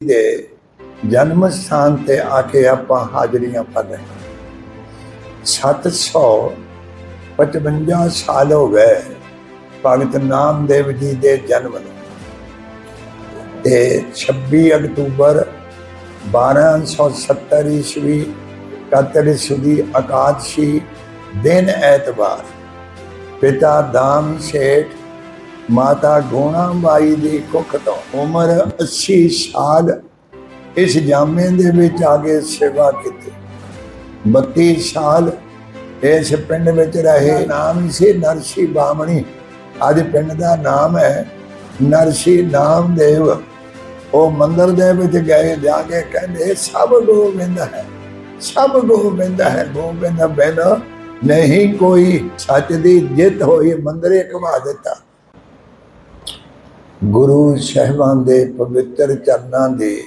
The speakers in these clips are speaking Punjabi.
ਦੇ ਜਨਮ ਸਥਾਨ ਤੇ ਆ ਕੇ ਆਪਾਂ ਹਾਜ਼ਰੀਆਂ ਭਰ ਰਹੇ ਹਾਂ। 755 ਸਾਲ ਹੋ ਗਏ ਭਗਤ ਨਾਮਦੇਵ ਜੀ ਦੇ ਜਨਮ ਨੂੰ ਤੇ 26 ਅਕਤੂਬਰ 1270 ਈਸਵੀ ਕਤਲ ਸੁਦੀ ਅਕਾਦਸ਼ੀ ਦਿਨ ਐਤਵਾਰ ਪਿਤਾ ਦਾਮ ਸੇਠ ਮਾਤਾ ਗੋਣਾ ਬਾਈ ਦੀ ਕੁੱਖ ਤੋਂ ਉਮਰ 80 ਸਾਲ, ਇਸ ਜਾਮੇ ਦੇ ਵਿੱਚ ਆ ਕੇ ਸੇਵਾ ਕੀਤੀ। 32 ਸਾਲ ਇਸ ਪਿੰਡ ਵਿੱਚ ਰਹੇ। ਨਾਮ ਸੀ ਨਰਸੀ ਬਾਮਣੀ ਅੱਜ ਪਿੰਡ ਦਾ ਨਾਮ ਹੈ ਨਰਸੀ ਨਾਮਦੇਵ। ਉਹ ਮੰਦਰ ਦੇ ਵਿੱਚ ਗਏ, ਜਾ ਕੇ ਕਹਿੰਦੇ, ਸਭ ਗੋਬਿੰਦ ਹੈ, ਸਭ ਗੋਬਿੰਦ ਹੈ, ਗੋਬਿੰਦ ਬਿਨ ਨਹੀਂ ਕੋਈ ਸੱਚ ਦੀ ਜਿੱਤ ਹੋਈ, ਮੰਦਰੇ ਘਵਾ ਦਿੱਤਾ। ਗੁਰੂ ਸਾਹਿਬਾਨ ਦੇ ਪਵਿੱਤਰ ਚਰਨਾਂ ਦੀ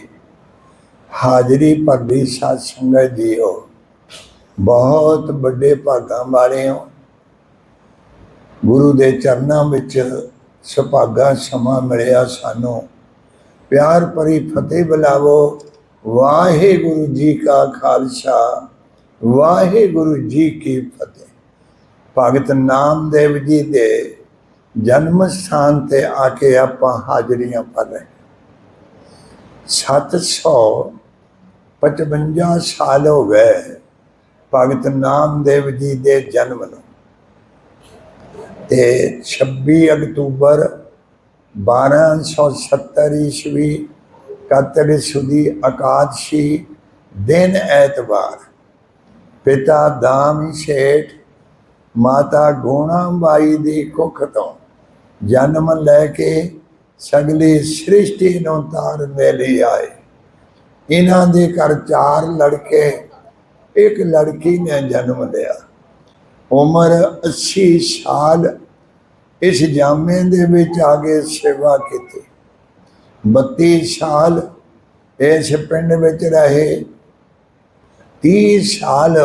ਹਾਜ਼ਰੀ ਭਰਦੀ ਸਾਧ ਸੰਗਤ ਜੀਓ। ਬਹੁਤ ਵੱਡੇ ਭਾਗਾਂ ਵਾਲੇ ਹੋ ਗੁਰੂ ਦੇ ਚਰਨਾਂ ਵਿੱਚ ਸੁਭਾਗਾ ਸਮਾਂ ਮਿਲਿਆ ਸਾਨੂੰ। ਪਿਆਰ ਭਰੀ ਫਤਿਹ ਬੁਲਾਵੋ। ਵਾਹਿਗੁਰੂ ਜੀ ਕਾ ਖਾਲਸਾ, ਵਾਹਿਗੁਰੂ ਜੀ ਕੀ ਫਤਿਹ। ਭਗਤ ਨਾਮਦੇਵ ਜੀ ਦੇ ਜਨਮ ਸਥਾਨ ਤੇ ਆ ਕੇ ਆਪਾਂ ਹਾਜ਼ਰੀਆਂ ਭਰ ਰਹੇ ਹਾਂ। 755 ਸਾਲ ਹੋ ਗਏ ਭਗਤ ਨਾਮਦੇਵ ਜੀ ਦੇ ਜਨਮ ਨੂੰ ਤੇ 26 ਅਕਤੂਬਰ 1270 ਈਸਵੀ ਕਤਲ ਸੁਦੀ ਅਕਾਦਸ਼ੀ ਦਿਨ ਐਤਵਾਰ ਪਿਤਾ ਦਾਮ ਸੇਠ, ਮਾਤਾ ਗੋਣਾ ਬਾਈ ਦੀ ਕੁੱਖ ਤੋਂ ਜਨਮ ਲੈ ਕੇ ਸਗਲੀ ਸ੍ਰਿਸ਼ਟੀ ਨੂੰ ਤਾਰ ਦੇ ਲਈ ਆਏ। ਇਹਨਾਂ ਦੇ ਘਰ ਚਾਰ ਲੜਕੇ, ਇੱਕ ਲੜਕੀ ਨੇ ਜਨਮ ਲਿਆ। ਉਮਰ 80 ਸਾਲ, ਇਸ ਜਾਮੇ ਦੇ ਵਿੱਚ ਆ ਕੇ ਸੇਵਾ ਕੀਤੀ। 32 ਸਾਲ ਇਸ ਪਿੰਡ ਵਿੱਚ ਰਹੇ। 30 ਸਾਲ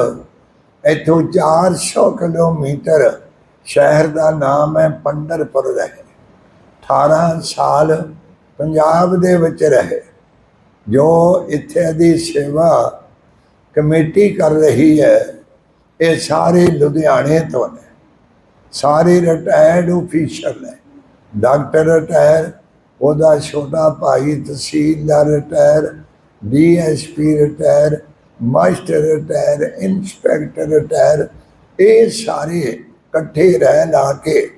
ਇੱਥੋਂ 400 ਕਿਲੋਮੀਟਰ ਸ਼ਹਿਰ ਦਾ ਨਾਮ ਹੈ ਪੰਡਰਪੁਰ ਰਹੇ 18 ਸਾਲ ਪੰਜਾਬ ਦੇ ਵਿੱਚ ਰਹੇ। ਜੋ ਇੱਥੇ ਦੀ ਸੇਵਾ ਕਮੇਟੀ ਕਰ ਰਹੀ ਹੈ, ਇਹ ਸਾਰੇ ਲੁਧਿਆਣੇ ਤੋਂ ਨੇ। ਸਾਰੇ ਰਿਟਾਇਰਡ ਅਫੀਸ਼ਰ ਨੇ। ਡਾਕਟਰ ਰਿਟਾਇਰ ਉਹਦਾ ਛੋਟਾ ਭਾਈ ਤਹਿਸੀਲਦਾਰ retire DSP retire master retire inspector retire ਇਹ ਸਾਰੇ ਇਕੱਠੇ ਰਹਿ ਲਾ ਕੇ,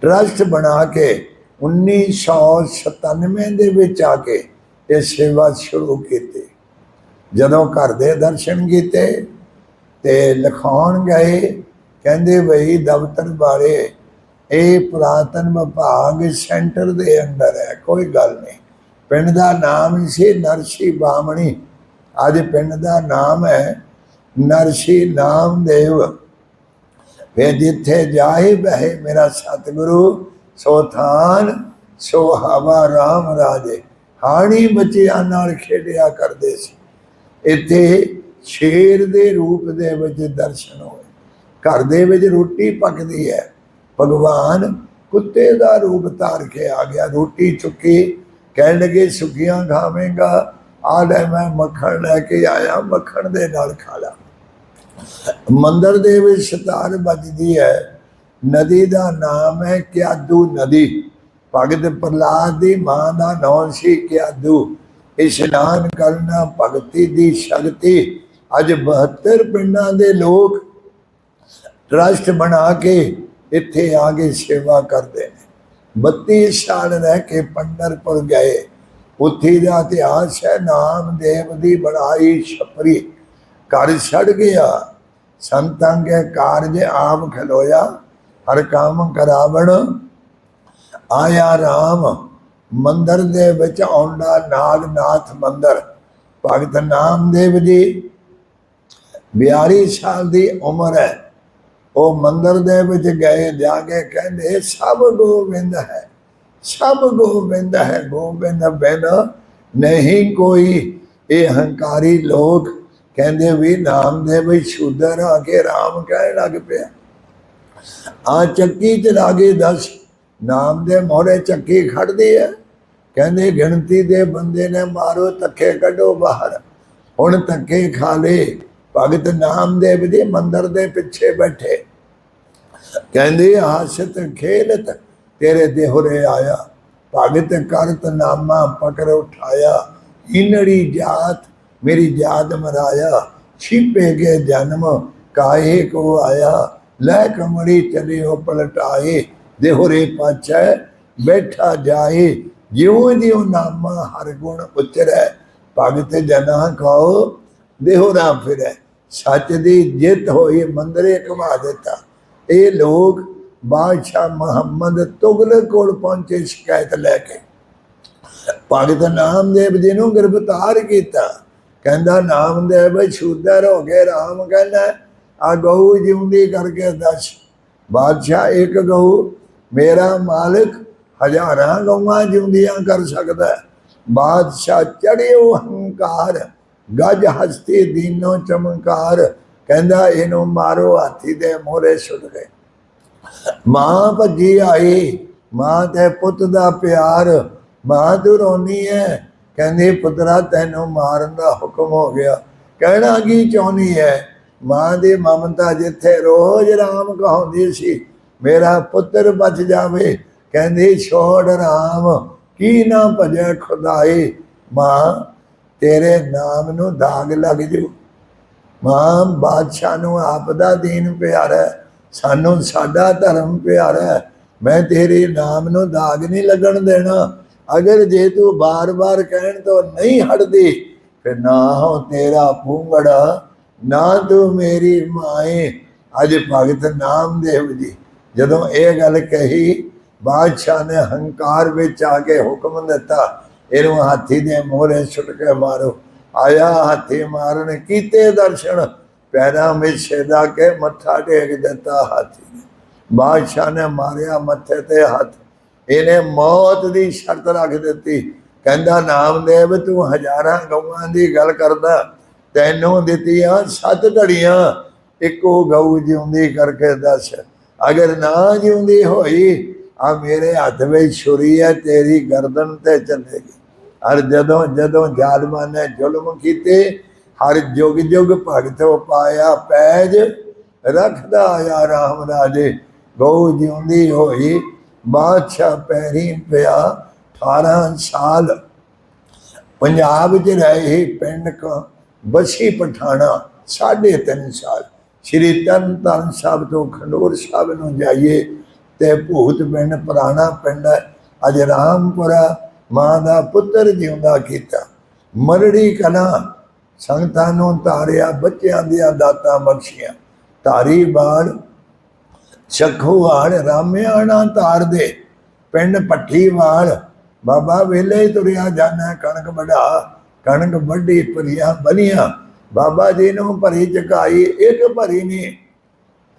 ਟਰਸਟ ਬਣਾ ਕੇ 1997 ਦੇ ਵਿੱਚ ਆ ਕੇ ਇਹ ਸੇਵਾ ਸ਼ੁਰੂ ਕੀਤੀ। ਜਦੋਂ ਘਰ ਦੇ ਦਰਸ਼ਨ ਕੀਤੇ ਤੇ ਲਿਖਾਉਣ ਗਏ, ਕਹਿੰਦੇ ਬਈ ਦਫ਼ਤਰ ਬਾਰੇ ਇਹ ਪੁਰਾਤਨ ਵਿਭਾਗ ਸੈਂਟਰ ਦੇ ਅੰਦਰ ਹੈ, ਕੋਈ ਗੱਲ ਨਹੀਂ। ਪਿੰਡ ਦਾ ਨਾਮ ਸੀ ਨਰਸੀ ਬਾਮਣੀ ਅੱਜ ਪਿੰਡ ਦਾ ਨਾਮ ਹੈ ਨਰਸੀ ਨਾਮਦੇਵ। ਵੇ ਜਿੱਥੇ ਜਾਏ ਬਹਿ ਮੇਰਾ ਸਤਿਗੁਰੂ, ਸੋ ਥਾਨ, ਸੋ ਹਵਾ ਰਾਮ ਰਾਜੇ। ਹਾਣੀ ਬੱਚਿਆਂ ਨਾਲ ਖੇਡਿਆ ਕਰਦੇ ਸੀ। ਇੱਥੇ ਸ਼ੇਰ ਦੇ ਰੂਪ ਦੇ ਵਿੱਚ ਦਰਸ਼ਨ ਹੋਏ। ਘਰ ਦੇ ਵਿੱਚ ਰੋਟੀ ਪੱਕਦੀ ਹੈ। ਭਗਵਾਨ ਕੁੱਤੇ ਦਾ ਰੂਪ ਧਾਰ ਕੇ ਆ ਗਿਆ। ਰੋਟੀ ਚੁੱਕੀ, ਕਹਿਣ ਲੱਗੇ ਸੁੱਕੀਆਂ ਖਾਵੇਂਗਾ? ਆ ਲੈ ਮੈਂ ਮੱਖਣ ਲੈ ਕੇ ਆਇਆ, ਮੱਖਣ ਦੇ ਨਾਲ ਖਾ ਲਾ। ਮੰਦਰ ਦੇ ਵਿੱਚ ਸਿਤਾਰ ਵੱਜਦੀ ਹੈ। ਨਦੀ ਦਾ ਨਾਮ ਹੈ ਕਿਆਦੂ ਨਦੀ। ਭਗਤ ਪ੍ਰਲਾਦ ਦੀ ਮਾਂ ਦਾ ਨਾਮ ਸੀ ਕਿਆਦੂ। ਇਸ਼ਨਾਨ ਕਰਨਾ ਭਗਤੀ ਦੀ ਸ਼ਕਤੀ। ਅੱਜ 72 ਪਿੰਡਾਂ ਦੇ ਲੋਕ ਟਰਸਟ ਬਣਾ ਕੇ ਇੱਥੇ ਆ ਕੇ ਸੇਵਾ ਕਰਦੇ ਨੇ। 32 ਸਾਲ ਰਹਿ ਕੇ ਪੰਡਰਪੁਰ ਗਏ। ਉੱਥੇ ਦਾ ਇਤਿਹਾਸ ਹੈ, ਨਾਮਦੇਵ ਦੀ ਬਣਾਈ ਛਪਰੀ। ਘਰ ਛੱਡ ਗਿਆ। ਸੰਤਾਂ ਕੇ ਕਾਰਜ ਆਪ ਖਲੋਇਆ, ਹਰ ਕੰਮ ਕਰਾਵਣ। ਆਇਆ RAM ਮੰਦਰ ਦੇ ਵਿੱਚ ਆਉਂਦਾ ਨਾਗਨਾਥ ਮੰਦਰ। ਭਗਤ ਨਾਮਦੇਵ ਜੀ 42 ਸਾਲ ਦੀ ਉਮਰ ਹੈ। ਉਹ ਮੰਦਰ ਦੇ ਵਿੱਚ ਗਏ, ਜਾ ਕੇ ਕਹਿੰਦੇ, ਸਭ ਗੋਬਿੰਦ ਹੈ, ਸਭ ਗੋਬਿੰਦ ਹੈ, ਗੋਬਿੰਦ ਬਿਨ ਨਹੀਂ ਕੋਈ। ਇਹ ਹੰਕਾਰੀ ਲੋਕ ਕਹਿੰਦੇ ਵੀ ਨਾਮ ਦੇ ਵੀ ਸ਼ੂਦਰ ਆ ਕੇ ਰਾਮ ਕਹਿਣ ਲੱਗ ਪਿਆ। ਆ ਚੱਕੀ ਚਲਾ ਕੇ ਦੱਸ, ਨਾਮ ਦੇ ਮੋਹਰੇ ਚੱਕੀ ਖੜਦੀ ਹੈ ਕਹਿੰਦੇ ਗਿਣਤੀ ਦੇ ਬੰਦੇ ਨੇ ਮਾਰੋ ਧੱਕੇ ਕੱਢੋ ਬਾਹਰ। ਹੁਣ ਧੱਕੇ ਖਾ ਲੇ, ਭਗਤ ਨਾਮਦੇਵ ਜੀ ਮੰਦਰ ਦੇ ਪਿੱਛੇ ਬੈਠੇ। ਕਹਿੰਦੇ ਆਸ਼ਤ ਖੇਲਤ, ਤੇਰੇ ਦੇਹੁਰੇ ਆਇਆ। ਭਗਤ ਕਰਤ ਨਾਮਾ ਪਕੜ ਉਠਾਇਆ। ਹਿਨੜੀ ਜਾਤ ਮੇਰੀ ਯਾਦ ਮਰਾਇਆ, ਛਿਪੇ ਗਏ ਜਨਮ, ਕਾਹੇ ਕੋ ਆਇਆ? ਲੈ ਕਮੜੀ ਚਲਿਓ ਪਲਟਾਏ, ਦੇਹੁਰੇ ਪਾਛੈ, ਬੈਠਾ ਜਾਏ ਜਿਉ ਜਿਉ ਨਾਮਾ ਹਰ ਗੁਣ ਉਚਰੈ, ਭਗਤ ਜਨਾ ਕਹੋ ਦੇਹੁਰਾ ਫਿਰੈ। ਸੱਚ ਦੀ ਜਿੱਤ ਹੋਈ ਮੰਦਰੇ ਘੁਮਾ ਦਿੱਤਾ। ਇਹ ਲੋਕ ਬਾਦਸ਼ਾਹ ਮੁਹੰਮਦ ਤੁਗਲਕ ਕੋਲ ਪਹੁੰਚੇ ਸ਼ਿਕਾਇਤ ਲੈ ਕੇ। ਭਗਤ ਨਾਮਦੇਵ ਜੀ ਨੂੰ ਗ੍ਰਿਫਤਾਰ ਕੀਤਾ। ਕਹਿੰਦਾ, ਨਾਮ ਨਾਮਦੇਵ ਸ਼ੂਦਰ ਹੋ ਗਏ, ਰਾਮ ਕਹਿੰਦਾ, ਆ ਗਊ ਜਿਉਂਦੀ ਕਰਕੇ ਦੱਸ। ਬਾਦਸ਼ਾਹ ਇੱਕ ਗਊ, ਮੇਰਾ ਮਾਲਕ ਹਜ਼ਾਰਾਂ ਗਊਆਂ ਜਿਉਂਦੀਆਂ ਕਰ ਸਕਦਾ ਬਾਦਸ਼ਾਹ ਚੜਿਓ ਹੰਕਾਰ, ਗਜ ਹਸਤੀ ਦੀਨੋ ਚਮਕਾਰ ਕਹਿੰਦਾ, ਇਹਨੂੰ ਮਾਰੋ, ਹਾਥੀ ਦੇ ਮੋਰੇ ਸੁੱਟ ਗਏ ਮਾਂ ਭੱਜੀ ਆਈ, ਮਾਂ ਤੇ ਪੁੱਤ ਦਾ ਪਿਆਰ। ਮਾਂ ਤੂੰ ਰੋਣੀ ਹੈ ਕਹਿੰਦੀ ਪੁੱਤਰਾ ਤੈਨੂੰ ਮਾਰਨ ਦਾ ਹੁਕਮ ਹੋ ਗਿਆ। ਕਹਿਣਾ ਕੀ ਚਾਹੁੰਦੀ ਹੈ ਮਾਂ ਦੀ ਮਮਤਾ ਜਿੱਥੇ ਰੋਜ਼ ਰਾਮ ਕਹਾਉਂਦੀ ਸੀ ਮੇਰਾ ਪੁੱਤਰ ਬਚ ਜਾਵੇ। ਕਹਿੰਦੀ ਛੋੜ ਰਾਮ ਕੀ ਨਾ ਭਜੇ ਖੁਦਾਈ? ਮਾਂ ਤੇਰੇ ਨਾਮ ਨੂੰ ਦਾਗ ਲੱਗ ਜੂ। ਮਾਂ ਬਾਦਸ਼ਾਹ ਨੂੰ ਆਪ ਦਾ ਦੀਨ ਪਿਆਰਾ ਹੈ, ਸਾਨੂੰ ਸਾਡਾ ਧਰਮ ਪਿਆਰਾ। ਹੈ। ਮੈਂ ਤੇਰੇ ਨਾਮ ਨੂੰ ਦਾਗ ਨਹੀਂ ਲੱਗਣ ਦੇਣਾ। ਅਗਰ ਜੇ ਤੂੰ ਬਾਰ-ਬਾਰ ਕਹਿਣ ਤੋਂ ਨਹੀਂ ਹਟਦੀ, ਫਿਰ ਨਾ ਹੋ ਤੇਰਾ ਪੂੰਗੜਾ, ਨਾ ਤੂੰ ਮੇਰੀ ਮਾਏ। ਅੱਜ ਭਗਤ ਨਾਮਦੇਵ ਜੀ, ਜਦੋਂ ਇਹ ਗੱਲ ਕਹੀ, ਬਾਦਸ਼ਾਹ ਨੇ ਹੰਕਾਰ ਵਿੱਚ ਆ ਕੇ ਹੁਕਮ ਦਿੱਤਾ, ਇਹਨੂੰ ਹਾਥੀ ਦੇ ਮੋਹਰੇ ਛੁੱਟ ਕੇ ਮਾਰੋ। ਆਇਆ ਹਾਥੀ ਮਾਰਨ ਕੀਤੇ ਦਰਸ਼ਨ, ਪੈਰਾਂ ਵਿੱਚ ਛੇਦਾ ਕੇ ਮੱਥਾ ਟੇਕ ਦਿੱਤਾ ਹਾਥੀ ਨੇ। ਬਾਦਸ਼ਾਹ ਨੇ ਮਾਰਿਆ ਮੱਥੇ ਤੇ ਹੱਥ। ਇਹਨੇ ਮੌਤ ਦੀ ਸ਼ਰਤ ਰੱਖ ਦਿੱਤੀ। ਕਹਿੰਦਾ, ਨਾਮਦੇਵ, ਤੂੰ ਹਜ਼ਾਰਾਂ ਗਊਆਂ ਦੀ ਗੱਲ ਕਰਦਾ। ਤੈਨੂੰ ਦਿੱਤੀਆਂ ਸੱਤ ਘੜੀਆਂ। ਇੱਕੋ ਗਊ ਜਿਉਂਦੀ ਕਰਕੇ ਦੱਸ, ਅਗਰ ਨਾ ਜਿਉਂਦੀ ਹੋਈ ਆ ਮੇਰੇ ਹੱਥ ਵਿੱਚ ਛੁਰੀ ਹੈ, ਤੇਰੀ ਗਰਦਨ ਤੇ ਚੱਲੇਗੀ। ਹਰ ਜਦੋਂ ਜਦੋਂ ਜ਼ਾਲਮਾਂ ਨੇ ਜ਼ੁਲਮ ਕੀਤੇ, ਹਰ ਜੁਗ ਜੁਗ ਭਗਤੋ ਪਾਇਆ ਪੈਜ, ਰੱਖਦਾ ਆਇਆ ਰਾਮ ਰਾਜੇ। ਗਊ ਜਿਉਂਦੀ ਹੋਈ ਬਾਦਸ਼ਾਹ ਪੈਰੀ ਪਿਆ 18 ਸਾਲ। ਪੰਜਾਬ 'ਚ ਰਹੇ ਪਿੰਡ ਕ ਬਸੀ ਪਠਾਣਾ, ਸਾਢੇ ਤਿੰਨ ਸਾਲ। ਸ਼੍ਰੀ ਤਰਨ ਤਾਰਨ ਸਾਹਿਬ ਤੋਂ ਖੰਡੂਰ ਸਾਹਿਬ ਨੂੰ ਜਾਈਏ ਤੇ ਭੂਤ ਪਿੰਡ, ਪੁਰਾਣਾ ਪਿੰਡ ਹੈ। ਅਜ ਰਾਮਪੁਰਾ ਮਾਂ ਦਾ ਪੁੱਤਰ ਜਿਉਂਦਾ ਕੀਤਾ। ਮਰੜੀ ਕਲਾ ਸੰਗਤਾਂ ਨੂੰ ਤਾਰਿਆ, ਬੱਚਿਆਂ ਦੀਆਂ ਦਾਤਾਂ ਬਖਸ਼ੀਆਂ। ਧਾਰੀ ਬਾਣ ਸ਼ਖੂਵਾਲ ਰਾਮਿਆਣਾ ਧਾਰ ਦੇ, ਪਿੰਡ ਪੱਠੀਵਾਲ ਬਾਬਾ ਵੇਲੇ ਤੁਰਿਆ ਜਾਣਾ, ਕਣਕ ਵਢਾ, ਕਣਕ ਵੱਢੀ ਭਰੀਆਂ ਬਲੀਆਂ। ਬਾਬਾ ਜੀ ਨੂੰ ਭਰੀ ਚਕਾਈ ਇੱਕ ਭਰੀ ਨਹੀਂ,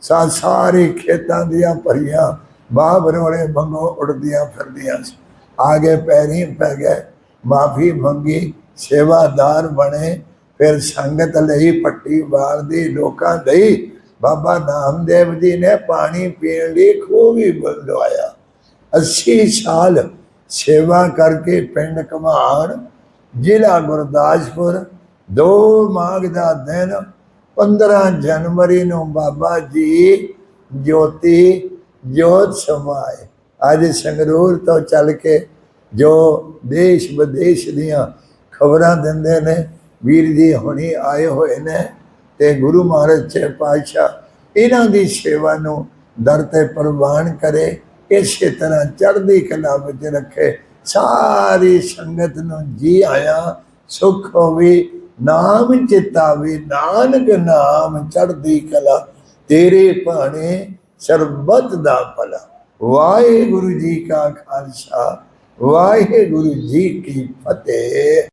ਸਾ ਸਾਰੇ ਖੇਤਾਂ ਦੀਆਂ ਭਰੀਆਂ। ਬਾਹ ਬਰੋੜੇ ਬੰਗੋ ਉੜਦੀਆਂ ਫਿਰਦੀਆਂ ਸੀ। ਆਗੇ ਪੈਰੀ ਪੈ ਗਏ, ਮਾਫੀ ਮੰਗੀ, ਸੇਵਾਦਾਰ ਬਣੇ। ਫਿਰ ਸੰਗਤ ਲਈ ਪੱਟੀ ਵਾਲ ਦੀ ਲੋਕਾਂ ਲਈ ਬਾਬਾ ਨਾਮਦੇਵ ਜੀ ਨੇ ਪਾਣੀ ਪੀਣ ਲਈ ਖੂਹ ਵੀ ਬਣਵਾਇਆ 80 ਸਾਲ ਸੇਵਾ ਕਰਕੇ ਪਿੰਡ ਕਮਾਣ ਜ਼ਿਲ੍ਹਾ ਗੁਰਦਾਸਪੁਰ, ਦੋ ਮਾਘ ਦਾ ਦਿਨ 15 ਜਨਵਰੀ ਨੂੰ ਬਾਬਾ ਜੀ ਜੋਤੀ ਜੋਤ ਸਮਾਏ। ਅੱਜ ਸੰਗਰੂਰ ਤੋਂ ਚੱਲ ਕੇ ਜੋ ਦੇਸ਼ ਵਿਦੇਸ਼ ਦੀਆਂ ਖਬਰਾਂ ਦਿੰਦੇ ਨੇ, ਵੀਰ ਜੀ ਹੁਣੀ ਆਏ ਹੋਏ ਨੇ। ਤੇ ਗੁਰੂ ਮਹਾਰਾਜ ਚੇ ਪਾਤਸ਼ਾਹ ਇਹਨਾਂ ਦੀ ਸੇਵਾ ਨੂੰ ਦਰ ਤੇ ਪ੍ਰਵਾਨ ਕਰੇ, ਇਸੇ ਤਰ੍ਹਾਂ ਚੜ੍ਹਦੀ ਕਲਾ ਵਿੱਚ ਰੱਖੇ, ਸਾਰੀ ਸੰਗਤ ਨੂੰ ਜੀ ਆਇਆ, ਸੁਖ ਹੋਵੇ, ਨਾਮ ਚਿਤਾਵੇ ਨਾਨਕ ਨਾਮ ਚੜ੍ਹਦੀ ਕਲਾ, ਤੇਰੇ ਭਾਣੇ ਸਰਬਤ ਦਾ ਭਲਾ। ਵਾਹਿਗੁਰੂ ਜੀ ਕਾ ਖਾਲਸਾ, ਵਾਹਿਗੁਰੂ ਜੀ ਕੀ ਫਤਿਹ।